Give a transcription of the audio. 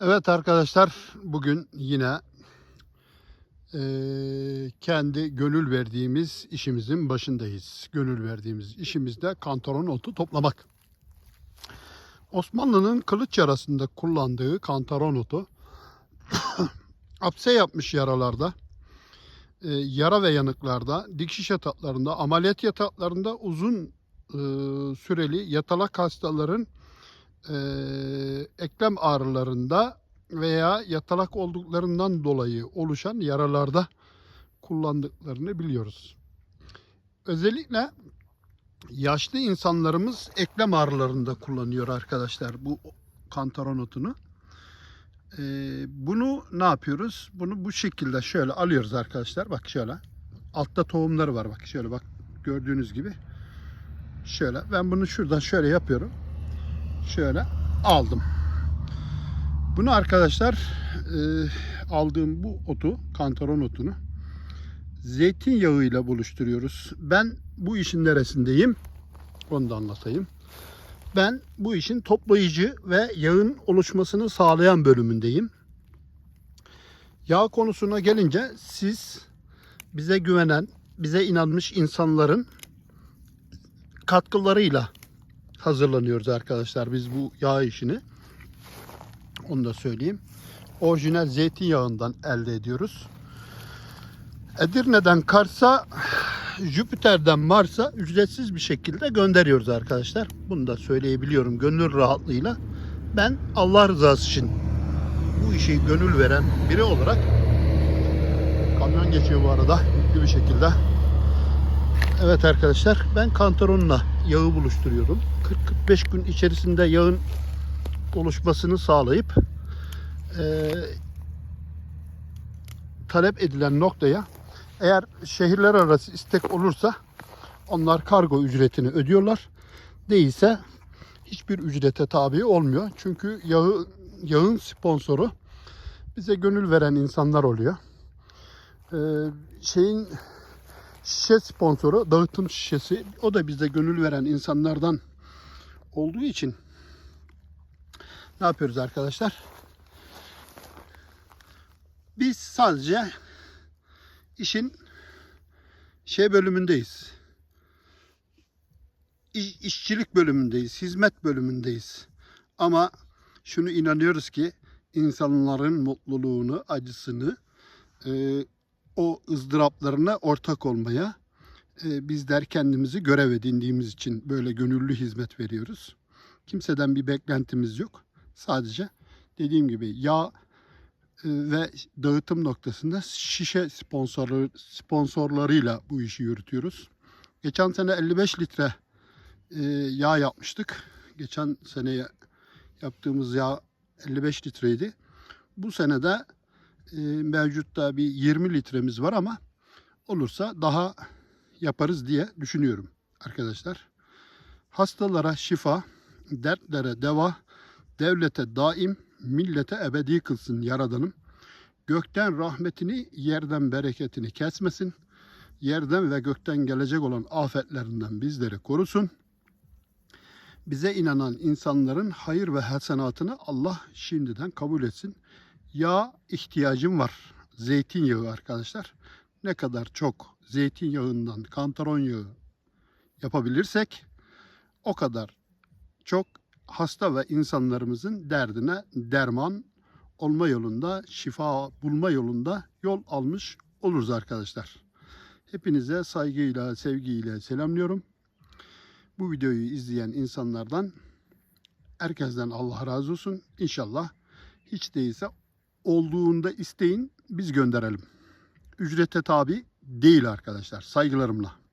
Evet arkadaşlar bugün yine eee, kendi gönül verdiğimiz işimizin başındayız. Gönül verdiğimiz işimizde kantaron otu toplamak. Osmanlı'nın kılıç yarasında kullandığı kantaron otu apse yapmış yaralarda, eee, yara ve yanıklarda, dikiş yataklarında, ameliyat yataklarında uzun eee, süreli yatalak hastaların eee, eklem ağrılarında veya yatalak olduklarından dolayı oluşan yaralarda kullandıklarını biliyoruz. Özellikle yaşlı insanlarımız eklem ağrılarında kullanıyor arkadaşlar bu kantaron otunu. Eee, bunu ne yapıyoruz? Bunu bu şekilde şöyle alıyoruz arkadaşlar. Bak şöyle. Altta tohumları var bak şöyle bak gördüğünüz gibi. Şöyle ben bunu şuradan şöyle yapıyorum şöyle aldım. Bunu arkadaşlar e, aldığım bu otu, kantaron otunu zeytinyağıyla buluşturuyoruz. Ben bu işin neresindeyim? Onu da anlatayım. Ben bu işin toplayıcı ve yağın oluşmasını sağlayan bölümündeyim. Yağ konusuna gelince siz bize güvenen, bize inanmış insanların katkılarıyla hazırlanıyoruz arkadaşlar biz bu yağ işini. Onu da söyleyeyim. Orijinal zeytinyağından elde ediyoruz. Edirne'den Kars'a, Jüpiter'den Mars'a ücretsiz bir şekilde gönderiyoruz arkadaşlar. Bunu da söyleyebiliyorum gönül rahatlığıyla. Ben Allah rızası için bu işe gönül veren biri olarak kamyon geçiyor bu arada yüklü bir şekilde. Evet arkadaşlar ben kantaronla yağı buluşturuyorum. 40-45 gün içerisinde yağın oluşmasını sağlayıp eee, talep edilen noktaya eğer şehirler arası istek olursa onlar kargo ücretini ödüyorlar. Değilse hiçbir ücrete tabi olmuyor. Çünkü yağı, yağın sponsoru bize gönül veren insanlar oluyor. Eee, şeyin şişe sponsoru dağıtım şişesi o da bize gönül veren insanlardan olduğu için ne yapıyoruz arkadaşlar? Biz sadece işin şey bölümündeyiz. İş- işçilik bölümündeyiz, hizmet bölümündeyiz. Ama şunu inanıyoruz ki insanların mutluluğunu, acısını, o ızdıraplarına ortak olmaya e, bizler kendimizi görev edindiğimiz için böyle gönüllü hizmet veriyoruz. Kimseden bir beklentimiz yok. Sadece dediğim gibi yağ e, ve dağıtım noktasında şişe sponsorları, sponsorlarıyla bu işi yürütüyoruz. Geçen sene 55 litre e, yağ yapmıştık. Geçen seneye yaptığımız yağ 55 litreydi. Bu sene de e, mevcutta bir 20 litremiz var ama olursa daha yaparız diye düşünüyorum arkadaşlar. Hastalara şifa, dertlere deva, devlete daim, millete ebedi kılsın Yaradanım. Gökten rahmetini, yerden bereketini kesmesin. Yerden ve gökten gelecek olan afetlerinden bizleri korusun. Bize inanan insanların hayır ve hasenatını Allah şimdiden kabul etsin yağ ihtiyacım var. Zeytinyağı arkadaşlar. Ne kadar çok zeytinyağından kantaron yağı yapabilirsek o kadar çok hasta ve insanlarımızın derdine derman olma yolunda, şifa bulma yolunda yol almış oluruz arkadaşlar. Hepinize saygıyla, sevgiyle selamlıyorum. Bu videoyu izleyen insanlardan herkesten Allah razı olsun. İnşallah hiç değilse olduğunda isteyin biz gönderelim. Ücrete tabi değil arkadaşlar. Saygılarımla.